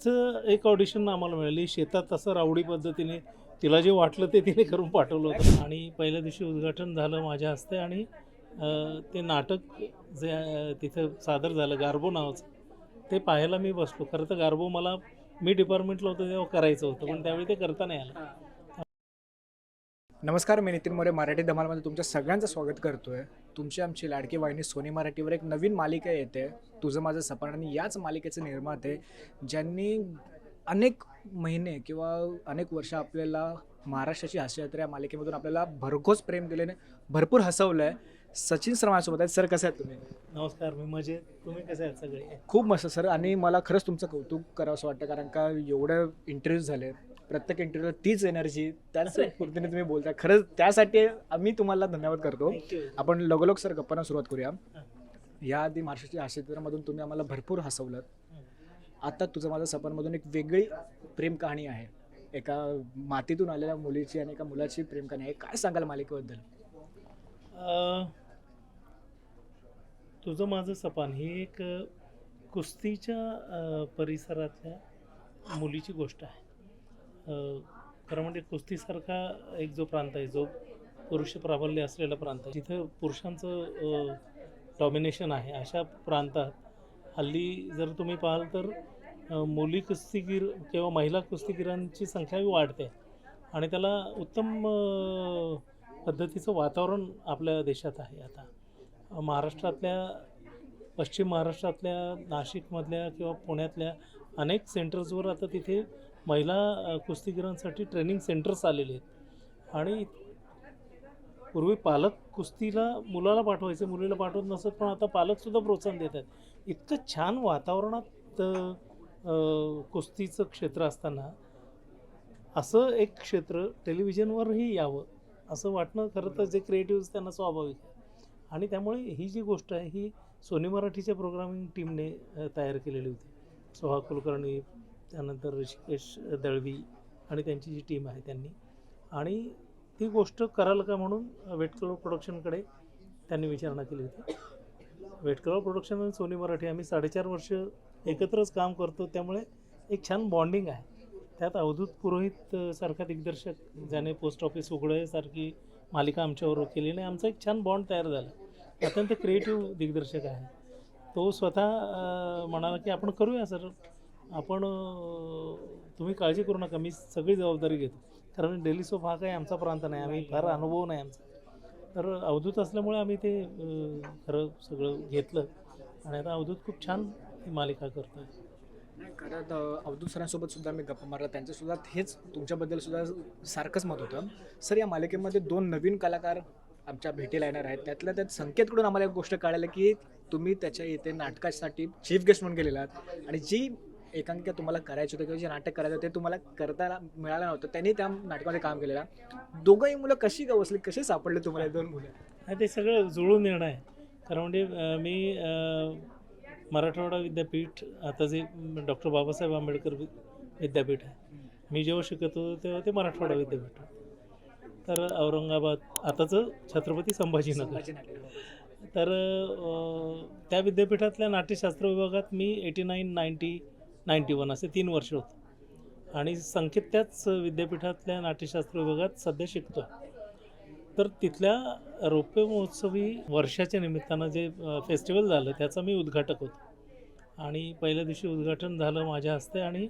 तिचं एक ऑडिशन आम्हाला मिळाली. शेतात असं रावडी पद्धतीने तिला जे वाटलं ते तिने करून पाठवलं होतं. आणि पहिल्या दिवशी उद्घाटन झालं माझ्या हस्ते आणि ते नाटक जे तिथं सादर झालं गार्बो नावाचं ते पाहायला मी बसलो. खरं तर गार्बो मला मी डिपार्टमेंटला होतो तेव्हा करायचं होतं पण त्यावेळी ते करता नाही आलं. नमस्कार मी नितीन मोरे मराठी धमालमध्ये तुमच्या सगळ्यांचं स्वागत करतोय. तुमची आमची लाडकी वाहिनी सोनी मराठीवर एक नवीन मालिका येते. तुझं माझं सपन आणि याच मालिकेचे निर्माते ज्यांनी अनेक महिने किंवा अनेक वर्ष आपल्याला महाराष्ट्राची हास्ययात्रा या मालिकेमधून आपल्याला भरघोस प्रेम दिल्याने भरपूर हसवलं आहे सचिन सर माझ्यासोबत आहेत. सर कसे आहेत तुम्ही? नमस्कार मी मजेत. तुम्ही कसे आहात सगळे? खूप मस्त सर. आणि मला खरंच तुमचं कौतुक करावं असं वाटतं कारण का एवढं इंटरव्ह्यू झाले प्रत्येक इंटरव्ह्यूला तीच एनर्जी त्याच पूर्तीने तुम्ही बोलता खरंच त्यासाठी आम्ही तुम्हाला धन्यवाद करतो. आपण लगोलग सर गप्पांना सुरुवात करूया. याआधी महाराष्ट्राच्या हास्यचित्रामधून तुम्ही आम्हाला भरपूर हसवलं आता तुझं माझं सपनमधून एक वेगळी प्रेम कहाणी आहे. एका मातीतून आलेल्या मुलीची आणि एका मुलाची प्रेम कहाणी आहे. काय सांगाल मालिकेबद्दल? तुझं माझं सपान ही एक कुस्तीच्या परिसरातल्या मुलीची गोष्ट आहे. खरं म्हणजे कुस्तीसारखा एक जो प्रांत आहे जो पुरुष प्राबल्य असलेला प्रांत आहे जिथं पुरुषांचं डॉमिनेशन आहे अशा प्रांतात हल्ली जर तुम्ही पाहाल तर मुली कुस्तीगीर किंवा महिला कुस्तीगीरांची संख्याही वाढते आणि त्याला उत्तम पद्धतीचं वातावरण आपल्या देशात आहे आता. महाराष्ट्रातल्या पश्चिम महाराष्ट्रातल्या नाशिकमधल्या किंवा पुण्यातल्या अनेक सेंटर्सवर आता तिथे महिला कुस्तीगिरांसाठी ट्रेनिंग सेंटर्स आलेले आहेत. आणि पूर्वी पालक कुस्तीला मुलाला पाठवायचे मुलीला पाठवत नसत पण आता पालकसुद्धा प्रोत्साहन देत आहेत. इतकं छान वातावरणात कुस्तीचं क्षेत्र असताना असं एक क्षेत्र टेलिव्हिजनवरही यावं असं वाटणं खरं तर जे क्रिएटिव्ह त्यांना स्वाभाविक आहे. आणि त्यामुळे ही जी गोष्ट आहे ही सोनी मराठीच्या प्रोग्रामिंग टीमने तयार केलेली होती. सोहा कुलकर्णी त्यानंतर ऋषिकेश दळवी आणि त्यांची जी टीम आहे त्यांनी. आणि ती गोष्ट कराल का म्हणून वेटकलर प्रोडक्शनकडे त्यांनी विचारणा केली होती. वेटकलर प्रोडक्शन आणि सोनी मराठी आम्ही साडेचार वर्ष एकत्रच काम करतो. त्यामुळे एक छान बॉन्डिंग आहे. त्यात अवधूत पुरोहित सारखा दिग्दर्शक ज्याने पोस्ट ऑफिस उघडं सारखी मालिका आमच्यावर केली आणि आमचा एक छान बॉन्ड तयार झाला. अत्यंत क्रिएटिव्ह दिग्दर्शक आहे. तो स्वतः म्हणाला की आपण करूया सर. आपण तुम्ही काळजी करू नका मी सगळी जबाबदारी घेतो. कारण डेली सोप हा काही आमचा प्रांत नाही आम्ही फार अनुभव नाही आमचा. तर अवधूत असल्यामुळे आम्ही ते खरं सगळं घेतलं. आणि आता अवधूत खूप छान ही मालिका करतोय. नाही अवधूत सरांसोबत सुद्धा मी गप्पा मारला. त्यांच्यासुद्धा हेच तुमच्याबद्दल सुद्धा सारखंच मत होतं. सर या मालिकेमध्ये दोन नवीन कलाकार आमच्या भेटीला येणार आहेत. त्यातल्या त्यात संकेतकडून आम्हाला एक गोष्ट कळाली की तुम्ही त्याच्या इथे नाटकासाठी चीफ गेस्ट म्हणून गेलेला आहात. आणि जी एकांकिका तुम्हाला करायची होती किंवा जे नाटक करायचं होतं ते तुम्हाला करता मिळालं नव्हतं. त्यांनी त्या नाटकामध्ये काम केलेलं. दोघंही मुलं कशी का बसली कसे सापडले तुम्हाला हे दोन मुलं? ते सगळं जुळून येणं आहे. कारण म्हणजे मी मराठवाडा विद्यापीठ आता जे डॉक्टर बाबासाहेब आंबेडकर विद्यापीठ आहे. मी जेव्हा शिकत होतो तेव्हा ते मराठवाडा विद्यापीठ. तर औरंगाबाद आताचं छत्रपती संभाजीनगर संभाजीनगर तर त्या विद्यापीठातल्या नाट्यशास्त्र विभागात मी eighty nine ninety ninety one असे तीन वर्ष होतं. आणि संकेत त्याच विद्यापीठातल्या नाट्यशास्त्र विभागात सध्या शिकतो तर तिथल्या रौप्य महोत्सवी वर्षाच्या निमित्तानं जे फेस्टिवल झालं त्याचा मी उद्घाटक होतो. आणि पहिल्या दिवशी उद्घाटन झालं माझ्या हस्ते आणि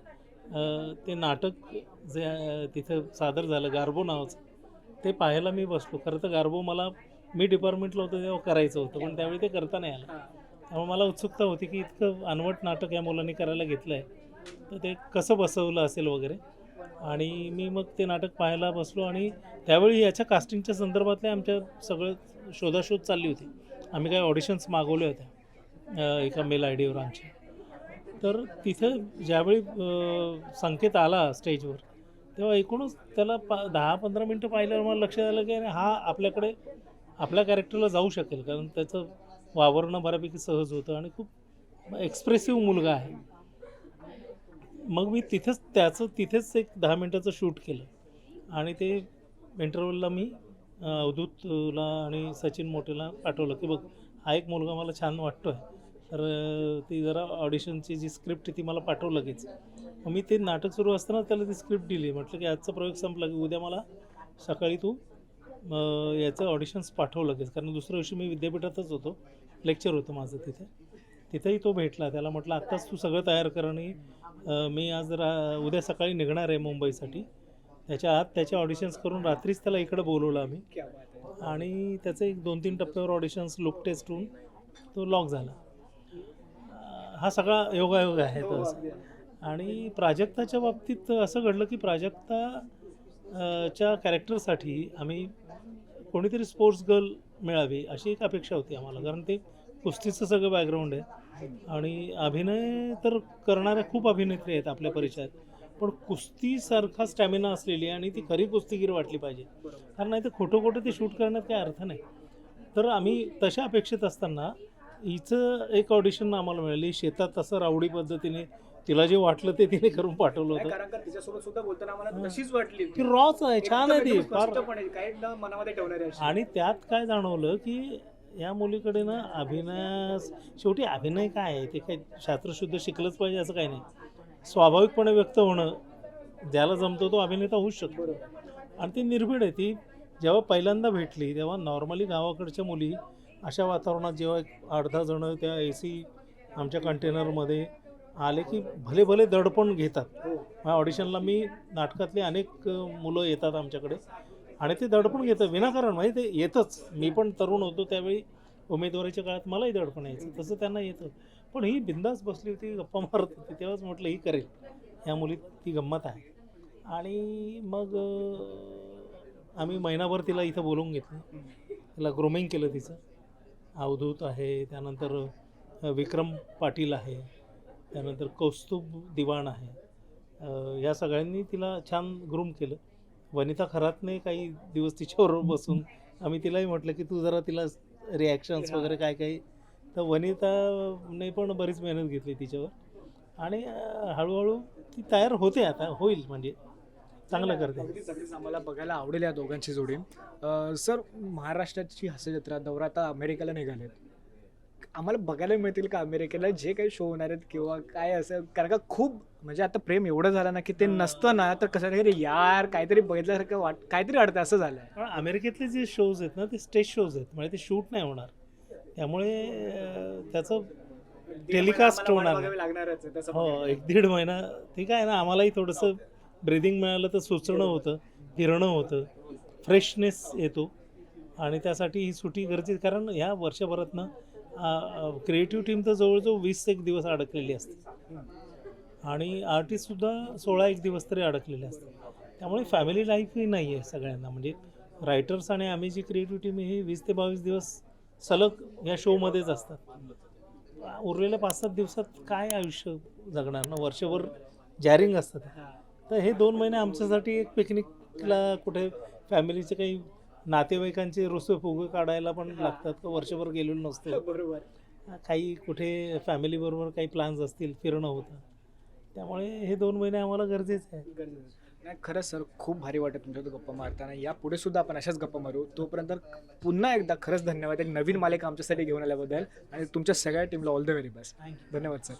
ते नाटक जे तिथं सादर झालं गार्बो नावाचं ते पाहायला मी बसलो. खरं तर गार्बो मला मी डिपार्टमेंटला होतो तेव्हा करायचं होतं पण त्यावेळी ते करता नाही आलं. त्यामुळे मला उत्सुकता होती की इतकं अनवट नाटक या मुलांनी करायला घेतलं आहे तर ते कसं बसवलं असेल वगैरे? आणि मी मग ते नाटक पाहायला बसलो आणि त्यावेळी याच्या कास्टिंगच्या संदर्भातल्या आमच्या सगळं शोधाशोध चालली होती. आम्ही काही ऑडिशन्स मागवले होत्या एका मेल आय डीवर आमच्या. तर तिथं ज्यावेळी संकेत आला स्टेजवर तेव्हा एकूणच त्याला पा दहा पंधरा मिनटं पाहिल्यावर मला लक्षात आलं की हा आपल्याकडे आपल्या कॅरेक्टरला जाऊ शकेल. कारण त्याचं वावरणं बऱ्यापैकी सहज होतं आणि खूप एक्सप्रेसिव्ह मुलगा आहे. मग मी तिथेच त्याचं तिथेच एक दहा मिनटाचं शूट केलं. आणि ते इंटरव्ह्यूला मी अवधूतला आणि सचिन मोटेला पाठवलं की बघ हा एक मुलगा मला छान वाटतो आहे तर ती जरा ऑडिशनची जी स्क्रिप्ट ती मला पाठव लगेच. मग मी ते नाटक सुरू असताना त्याला ती स्क्रिप्ट दिली. म्हटलं की आजचा प्रयोग संपला की उद्या मला सकाळी तू याचं ऑडिशन्स पाठवू लगेच. कारण दुसऱ्या दिवशी मी विद्यापीठातच होतो. लेक्चर होतं माझं तिथे. तिथेही तो भेटला. त्याला म्हटलं आत्ताच तू सगळं तयार कर आणि मी आज रा उद्या सकाळी निघणार आहे मुंबईसाठी. त्याच्या आत त्याचे ऑडिशन्स करून रात्रीच त्याला इकडं बोलवलं आम्ही. आणि त्याचे एक दोन तीन टप्प्यावर ऑडिशन्स लुक टेस्ट होऊन तो लॉक झाला. हा सगळा योगायोग आहे तो आणि प्राजक्ताच्या बाबतीत असं घडलं की प्राजक्ता च्या कॅरेक्टरसाठी आम्ही कोणीतरी स्पोर्ट्स गर्ल मिळावी अशी एक अपेक्षा होती आम्हाला. कारण ते कुस्तीचं सगळं बॅकग्राऊंड आहे. आणि अभिनय तर करणाऱ्या खूप अभिनेत्री आहेत आपल्या परिचयात. पण कुस्तीसारखा स्टॅमिना असलेली आणि ती खरी कुस्तीगीर वाटली पाहिजे. कारण नाही तर खोटं खोटं ते शूट करण्यात काही अर्थ नाही. तर आम्ही तशा अपेक्षित असताना हिचं एक ऑडिशन आम्हाला मिळाली. शेतात असं रावडी पद्धतीने तिला जे वाटलं ते तिने करून पाठवलं होतं. कारण का तिच्यासोबत सुद्धा बोलताना मला. तशीच वाटली. ती रॉच आहे छान आहे ती एकदम फार स्पष्टपणे, काही न मनामध्ये ठेवणारी अशी. आणि त्यात काय जाणवलं की या मुलीकडे ना अभिनयास शेवटी अभिनय काय आहे? ते काही शास्त्रशुद्ध शिकलंच पाहिजे असं काही नाही. स्वाभाविकपणे व्यक्त होणं ज्याला जमतो तो अभिनेता होऊच शकतो. बरोबर. आणि ती निर्भीड आहे. ती जेव्हा पहिल्यांदा भेटली तेव्हा नॉर्मली गावाकडच्या मुली अशा वातावरणात जेव्हा एक दहा जणं त्या ए सी आमच्या कंटेनरमध्ये आले की भले भले दडपण घेतात. ऑडिशनला मी नाटकातली अनेक मुलं येतात आमच्याकडे. आणि ते दडपण घेतं विनाकारण म्हणजे ते येतच. मी पण तरुण होतो त्यावेळी. उमेदवारीच्या काळात मलाही दडपण यायचं. तसं त्यांना येतं. पण ही बिंदास बसली होती गप्पा मारत होती तेव्हाच म्हटलं ही करेल. ह्या मुलीत ती गंमत आहे. आणि मग आम्ही महिनाभर तिला इथं बोलवून घेतलं. तिला ग्रोमिंग केलं तिचं. अवधूत आहे. त्यानंतर विक्रम पाटील आहे. त्यानंतर कौस्तुभ दिवाण आहे. या सगळ्यांनी तिला छान ग्रूम केलं. वनिता खरातने काही दिवस तिच्याबरोबर बसून आम्ही तिलाही म्हटलं की तू जरा तिला रिॲक्शन्स वगैरे काय काही. तर वनिताने पण बरीच मेहनत घेतली तिच्यावर. आणि हळूहळू ती तयार होते आता होईल म्हणजे चांगलं करते. आम्हाला बघायला आवडेल या दोघांची जोडी. सर महाराष्ट्राची हास्यजत्रा दौरा आता अमेरिकेला निघालेत. आम्हाला बघायला मिळतील का अमेरिकेला? जे काही शो होणार आहेत किंवा काय असं कारण का खूप म्हणजे आता प्रेम एवढं झालं ना की ते नसतं ना तर कसं अरे यार काहीतरी बघितल्यासारखं वाट काहीतरी अडतं असं झालंय. पण अमेरिकेतले जे शोज आहेत ना ते स्टेज शोज आहेत म्हणजे ते शूट नाही होणार. त्यामुळे त्याचं टेलिकास्ट होणार लागणारच हो. एक दीड महिना ठीक आहे ना आम्हालाही थोडंसं ब्रिदिंग मिळालं तर सुचणं होतं फिरणं होतं फ्रेशनेस येतो. आणि त्यासाठी ही सुट्टी गरजेची कारण ह्या वर्षभरातनं क्रिएटिव्ह टीम तर जवळजवळ वीस एक दिवस अडकलेली असते. आणि आर्टिस्टसुद्धा सोळा एक दिवस तरी अडकलेले असतात त्यामुळे फॅमिली लाईफही नाही आहे सगळ्यांना. म्हणजे रायटर्स आणि आम्ही जी क्रिएटिव्ह टीम ही वीस ते बावीस दिवस सलग या शोमध्येच असतात. उरलेल्या पाच सात दिवसात काय आयुष्य जगणार ना? वर्षभर जॅरिंग असतात. तर हे दोन महिने आमच्यासाठी एक पिकनिकला कुठे फॅमिलीचे काही नातेवाईकांचे रुसवे फुगे काढायला पण लागतात का? वर्षभर गेलेलो नसतो. बरोबर. काही कुठे फॅमिलीबरोबर काही प्लॅन्स असतील फिरणं होतं. त्यामुळे हे दोन महिने आम्हाला गरजेचे आहे गरजेचं. नाही खरंच सर खूप भारी वाटत तुमच्यासोबत गप्पा मारताना. या पुढे सुद्धा आपण अशाच गप्पा मारू. तोपर्यंत पुन्हा एकदा खरंच धन्यवाद. एक नवीन मालिका आमच्यासाठी घेऊन आल्याबद्दल. आणि तुमच्या सगळ्या टीमला ऑल द व्हेरी बेस्ट धन्यवाद सर